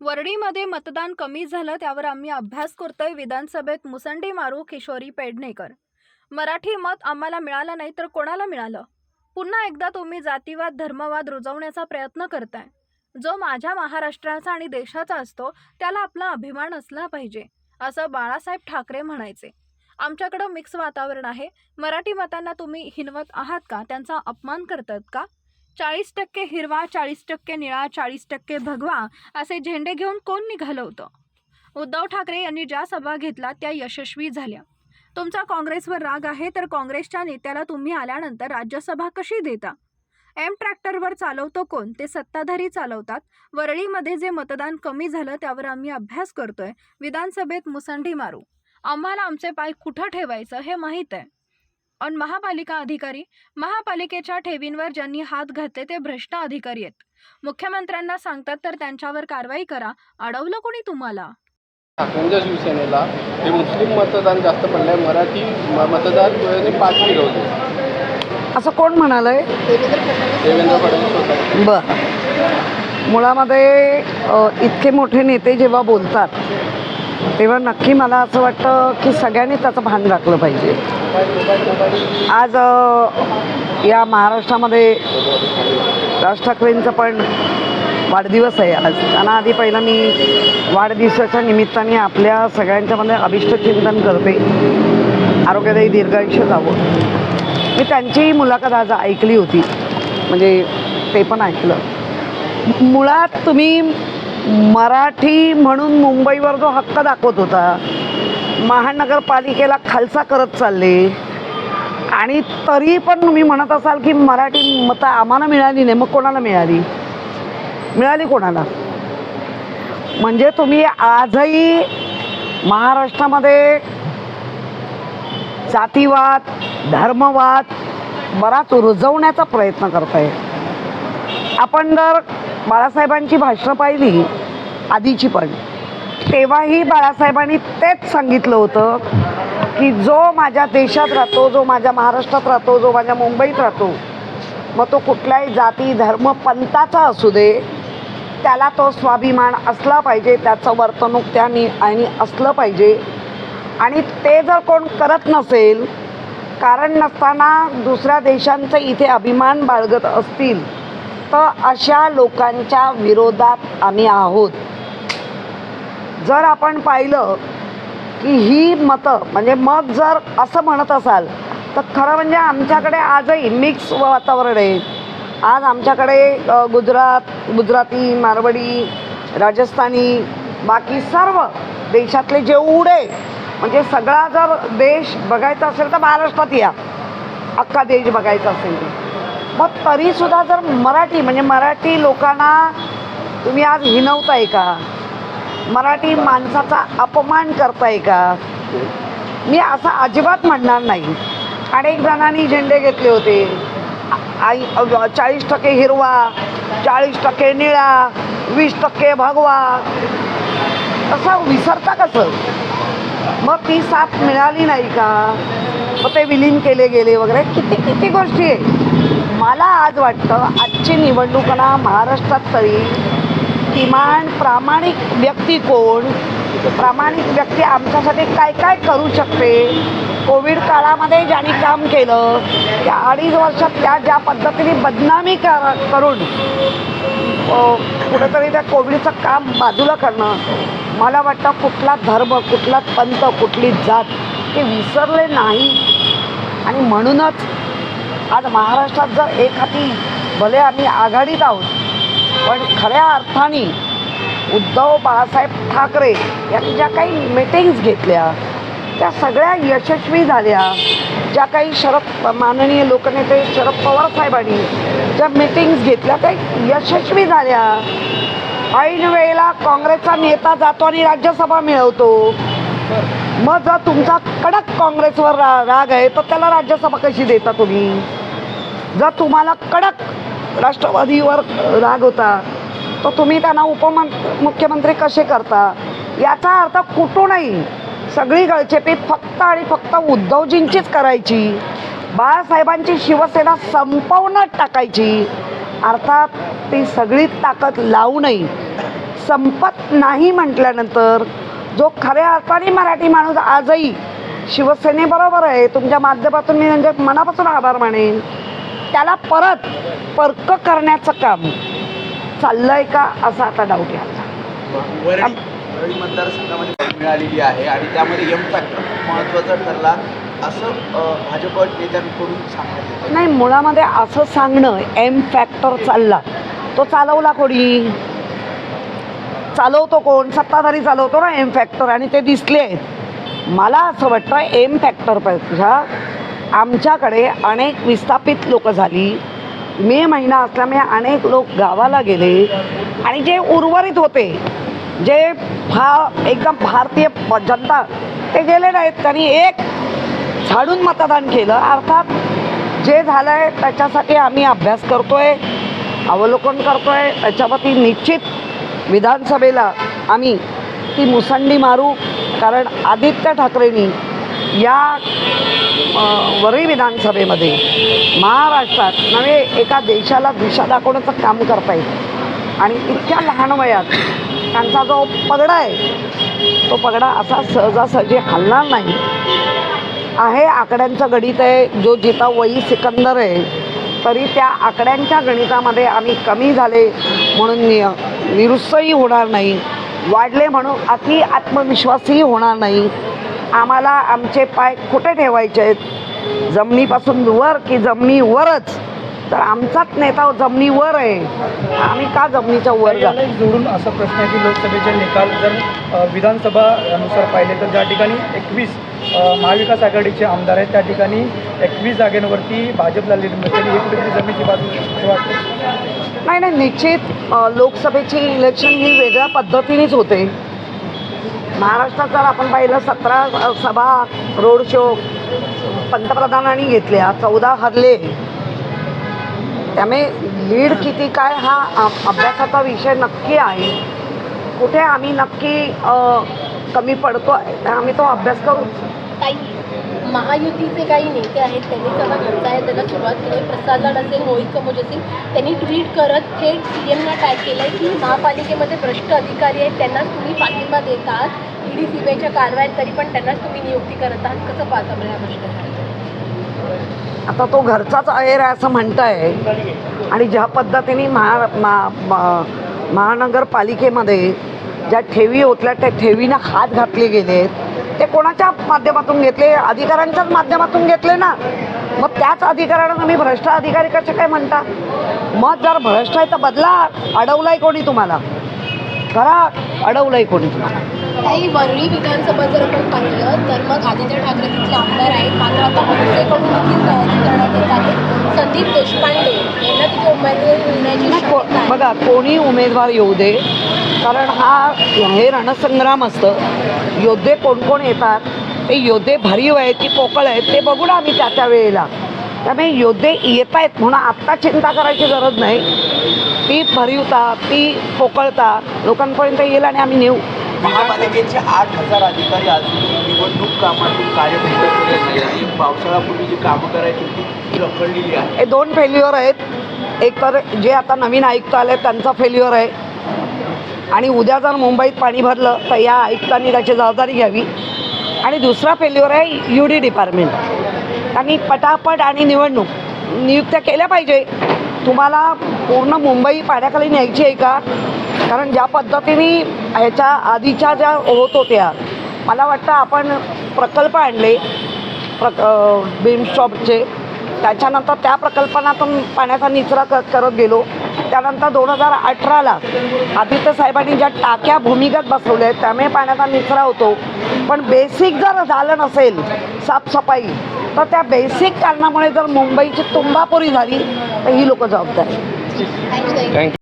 वरळीमध्ये मतदान कमी झालं त्यावर आम्ही अभ्यास करतोय. विधानसभेत मुसंडी मारू किशोरी पेडणेकर. मराठी मत आम्हाला मिळालं नाही तर कोणाला मिळालं? पुन्हा एकदा तुम्ही जातीवाद धर्मवाद रुजवण्याचा प्रयत्न करताय. जो माझ्या महाराष्ट्राचा आणि देशाचा असतो त्याला आपला अभिमान असला पाहिजे असं बाळासाहेब ठाकरे म्हणायचे. आमच्याकडं मिक्स वातावरण आहे. मराठी मतांना तुम्ही हिनवत आहात का? त्यांचा अपमान करतात का? चाळीस टक्के हिरवा चाळीस टक्के निळा चाळीस टक्के भगवा असे झेंडे घेऊन कोण निघालं होतं? उद्धव ठाकरे यांनी ज्या सभा घेतला त्या यशस्वी झाल्या. तुमचा काँग्रेसवर राग आहे तर काँग्रेसच्या नेत्याला तुम्ही आल्यानंतर राज्यसभा कशी देता? एम ट्रॅक्टरवर चालवतो कोण? ते सत्ताधारी चालवतात. वरळीमध्ये जे मतदान कमी झालं त्यावर आम्ही अभ्यास करतोय. विधानसभेत मुसंडी मारू. आम्हाला आमचे पाय कुठं ठेवायचं हे माहीत आहे. आणि महापालिका अधिकारी महापालिकेच्या ठेवींवर ज्यांनी हात घातले ते भ्रष्ट अधिकारी आहेत. मुख्यमंत्र्यांना सांगतात तर त्यांच्यावर कारवाई करा अडवलं कोणी तुम्हाला? ठाकरेंच्या शिवसेनेला हे मुस्लिम मतदान जास्त पडलंय मराठी म- मतदार ने पाठ फिरवले. असं कोण म्हणालंय? देवेंद्र फडणवीस. बर. मुळामध्ये अ, इतके मोठे नेते जेव्हा बोलतात तेव्हा नक्की मला असं वाटतं की सगळ्यांनी त्याचं भान राखलं पाहिजे. आज या महाराष्ट्रामध्ये राज ठाकरेंचं पण वाढदिवस आहे आज. त्यांना आधी पहिला मी वाढदिवसाच्या निमित्ताने आपल्या सगळ्यांच्यामध्ये अभिष्ट चिंतन करते. आरोग्यदायी दीर्घायुष्य जावं. मी त्यांचीही मुलाखत आज ऐकली होती. म्हणजे ते पण ऐकलं. मुळात तुम्ही मराठी म्हणून मुंबईवर जो हक्क दाखवत होता महानगरपालिकेला खालसा करत चालले. आणि तरी पण तुम्ही म्हणत असाल की मराठी मतं आम्हाला मिळाली नाही मग कोणाला मिळाली? मिळाली कोणाला? म्हणजे तुम्ही आजही महाराष्ट्रामध्ये जातीवाद धर्मवाद बराच रुजवण्याचा प्रयत्न करताय. आपण जर बाळासाहेबांची भाषणं पाहिली आधीची पण. तेव्हाही बाळासाहेबांनी तेच सांगितलं होतं की जो माझ्या देशात राहतो जो माझ्या महाराष्ट्रात राहतो जो माझ्या मुंबईत राहतो मग तो कुठल्याही जाती धर्म पंथाचा असू दे त्याला तो स्वाभिमान असला पाहिजे त्याचं वर्तणूक त्यानी आणि असलं पाहिजे. आणि ते जर कोण करत नसेल कारण नसताना दुसऱ्या देशांचं इथे अभिमान बाळगत असतील तर अशा लोकांच्या विरोधात आम्ही आहोत. जर आपण पाहिलं की ही मतं म्हणजे मग जर असं म्हणत असाल तर खरं म्हणजे आमच्याकडे आजही मिक्स वातावरण आहे. आज आमच्याकडे गुजरात गुजराती मारवाडी राजस्थानी बाकी सर्व देशातले जेवढे म्हणजे सगळा जर देश बघायचा असेल तर महाराष्ट्रात या. अख्खा देश बघायचा असेल मग तरीसुद्धा जर मराठी म्हणजे मराठी लोकांना तुम्ही आज हिनवताय का? मराठी माणसाचा अपमान करताय का? मी असं अजिबात म्हणणार नाही. अनेक जणांनी झेंडे घेतले होते. आई चाळीस टक्के हिरवा चाळीस टक्के निळा वीस टक्के भगवा. तसं विसरता कसं? मग ती साथ मिळाली नाही का? मग ते विलीन केले गेले वगैरे. किती किती गोष्टी आहे. मला आज वाटतं आजची निवडणूक ना महाराष्ट्रात तरी किमान प्रामाणिक व्यक्ती कोण? प्रामाणिक व्यक्ती आमच्यासाठी काय काय करू शकते? कोविड काळामध्ये ज्यांनी काम केलं त्या अडीच वर्षात त्या ज्या पद्धतीने बदनामी करून कुठेतरी त्या कोविडचं काम बाजूला करणं मला वाटतं कुठला धर्म कुठला पंथ कुठली जात हे विसरले नाही. आणि म्हणूनच आज महाराष्ट्रात जर एक हाती भले आम्ही आघाडीत आहोत पण खऱ्या अर्थाने उद्धव बाळासाहेब ठाकरे यांनी ज्या काही मिटिंग्स घेतल्या त्या सगळ्या यशस्वी झाल्या. ज्या काही शरद माननीय लोकनेते शरद पवार साहेबांनी ज्या मिटिंग्स घेतल्या त्या यशस्वी झाल्या. ऐन वेळेला काँग्रेसचा नेता जातो आणि राज्यसभा मिळवतो. मग जर तुमचा कडक काँग्रेसवर रा राग आहे तर त्याला राज्यसभा कशी देता तुम्ही? जर तुम्हाला कडक राष्ट्रवादीवर राग होता. तर तुम्ही त्यांना उपमं मुख्यमंत्री कसे करता? याचा अर्थ कुठूनही सगळी गळचेपी फक्त आणि फक्त उद्धवजींचीच करायची. बाळासाहेबांची शिवसेना संपवूनच टाकायची. अर्थात ती सगळी ताकद लावूनही संपत नाही म्हटल्यानंतर जो खऱ्या अर्थाने मराठी माणूस आजही शिवसेनेबरोबर आहे तुमच्या माध्यमातून मी म्हणजे मनापासून आभार मानेन. त्याला परत परक करण्याचं काम चाललंय का असा आता डाऊट आहे मतदारसंघामध्ये बाईक मिळालेली आहे आणि त्यामध्ये एम फॅक्टर महत्त्वाचा ठरला असं भाजप नेत्यांकडून सांगण्यात नाही मुळामध्ये असं सांगणं एम फॅक्टर चालला. तो चालवला कोणी? चालवतो कोण? सत्ताधारी चालवतो ना एम फॅक्टर आणि ते दिसले. मला असं वाटतं एम फॅक्टरपेक्षा आमच्याकडे अनेक विस्थापित लोक झाली. मे महिना असल्यामुळे अनेक लोक गावाला गेले आणि जे उर्वरित होते जे फा एकदम भारतीय प- जनता ते गेले नाहीत. त्यांनी एक झाडून मतदान केलं. अर्थात जे झालं आहे त्याच्यासाठी आम्ही अभ्यास करतो आहे अवलोकन करतो आहे त्याच्यावरती निश्चित विधानसभेला आम्ही ती मुसंडी मारू. कारण आदित्य ठाकरेंनी या वरळी विधानसभेमध्ये महाराष्ट्रात नव्हे एका देशाला दिशा दाखवण्याचं काम करता येईल आणि इतक्या लहान वयात त्यांचा जो पगडा आहे तो पगडा असा सहजासहजी हलणार नाही. आहे आकड्यांचं गणित आहे जो जिता वही सिकंदर आहे तरी त्या आकड्यांच्या गणितामध्ये आम्ही कमी झाले म्हणून निरुत्सही होणार नाही. वाढले म्हणून अति आत्मविश्वासही होणार नाही. आम्हाला आमचे पाय कुठे ठेवायचे आहेत? जमिनीपासून वर की जमिनीवरच? तर आमचाच नेता जमिनीवर आहे. आम्ही का जमिनीच्या वर जोडून असा प्रश्न आहे की लोकसभेचे निकाल जर अ, विधानसभानुसार पाहिले तर ज्या ठिकाणी एकवीस महाविकास आघाडीचे आमदार आहेत त्या ठिकाणी एकवीस जागेंवरती भाजपला लीड मिळते. ही कुठेतरी जमिनीची बाजू वाटतं? नाही नाही निश्चित लोकसभेची इलेक्शन ही वेगळ्या पद्धतीनेच होते. महाराष्ट्रात जर आपण पाहिलं सतरा सभा रोड शो पंतप्रधानांनी घेतल्या चौदा हरले. त्यामुळे लीड किती काय हा अभ्यासाचा विषय नक्की आहे. कुठे आम्ही नक्की कमी पडतो आहे आम्ही तो अभ्यास करू. महायुतीचे काही नेते आहेत त्यांनी सभा आहे त्यांना सुरुवात केली प्रसाद लाड असेल मोहित कमोज असेल त्यांनी ट्विट करत थेट सी एमना टॅग केलं आहे की महापालिकेमध्ये भ्रष्ट अधिकारी आहेत त्यांना तुम्ही पाठिंबा देतात. ईडी सीबीआयच्या कारवाईत तरी पण त्यांनाच तुम्ही नियुक्ती करत आहात. कसं पाहता बरं आता तो घरचाच अहेर आहे असं म्हणताय. आणि ज्या पद्धतीने महा मा महानगरपालिकेमध्ये ज्या ठेवी होतल्या त्या ठेवीनं हात घातले गेलेत ते कोणाच्या माध्यमातून घेतले? अधिकाऱ्यांच्याच माध्यमातून घेतले ना? मग त्याच अधिकाऱ्यांना तुम्ही भ्रष्ट अधिकारी कसे काय म्हणता? मग जर भ्रष्ट आहे तर बदला. अडवलाय कोणी तुम्हाला? करा. अडवलंय कोणी तुम्हाला? काही वरळी विधानसभा जर आपण पाहिलं तर मग आदित्य ठाकरे तिथले आमदार आहेत. मात्र आता मनसेकडून देखील तयारी करण्यात येत आहे. संदीप देशपांडे यांना तिथे उमेदवारी मिळण्याची बघा कोणी उमेदवार येऊ दे कारण हा हे रणसंग्राम असतं. योद्धे कोण कोण येतात? ते योद्धे भरीव आहेत की पोकळ आहेत ते बघू ना आम्ही त्या त्या वेळेला. त्यामुळे योद्धे येत आहेत म्हणून आत्ता चिंता करायची गरज नाही. ती भरीवता ती पोकळता लोकांपर्यंत येईल आणि आम्ही नेऊ. महापालिकेचे आठ हजार अधिकारी अजून निवडणूक कामातून कार्यमुक्त केले पावसाळ्यापूर्वी जी कामं करायची ती रखडलेली आहे हे दोन फेल्युअर आहेत. एक तर जे आता नवीन आयुक्त आले त्यांचा फेल्युअर आहे. आणि उद्या जर मुंबईत पाणी भरलं तर या आयुक्तांनी त्याची जबाबदारी घ्यावी. आणि दुसरा फेल्युअर आहे यू डी डिपार्टमेंट त्यांनी पटापट आणि निवडणूक नियुक्त्या केल्या पाहिजे. तुम्हाला पूर्ण मुंबई पाण्याखाली न्यायची आहे का? कारण ज्या पद्धतीने ह्याच्या आधीच्या ज्या होत होत्या मला वाटतं आपण प्रकल्प आणले प्रक बीमशॉपचे त्याच्यानंतर त्या प्रकल्पनातून पाण्याचा निचरा क करत गेलो. त्यानंतर दोन हजार अठराला आदित्य साहेबांनी ज्या टाक्या भूमिगत बसवल्या आहेत त्यामुळे पाण्याचा निचरा होतो. पण बेसिक जर झालं नसेल साफसफाई तर त्या बेसिक कारणामुळे जर मुंबईची तुंबापुरी झाली तर ही लोक जबाबदार थँक्यू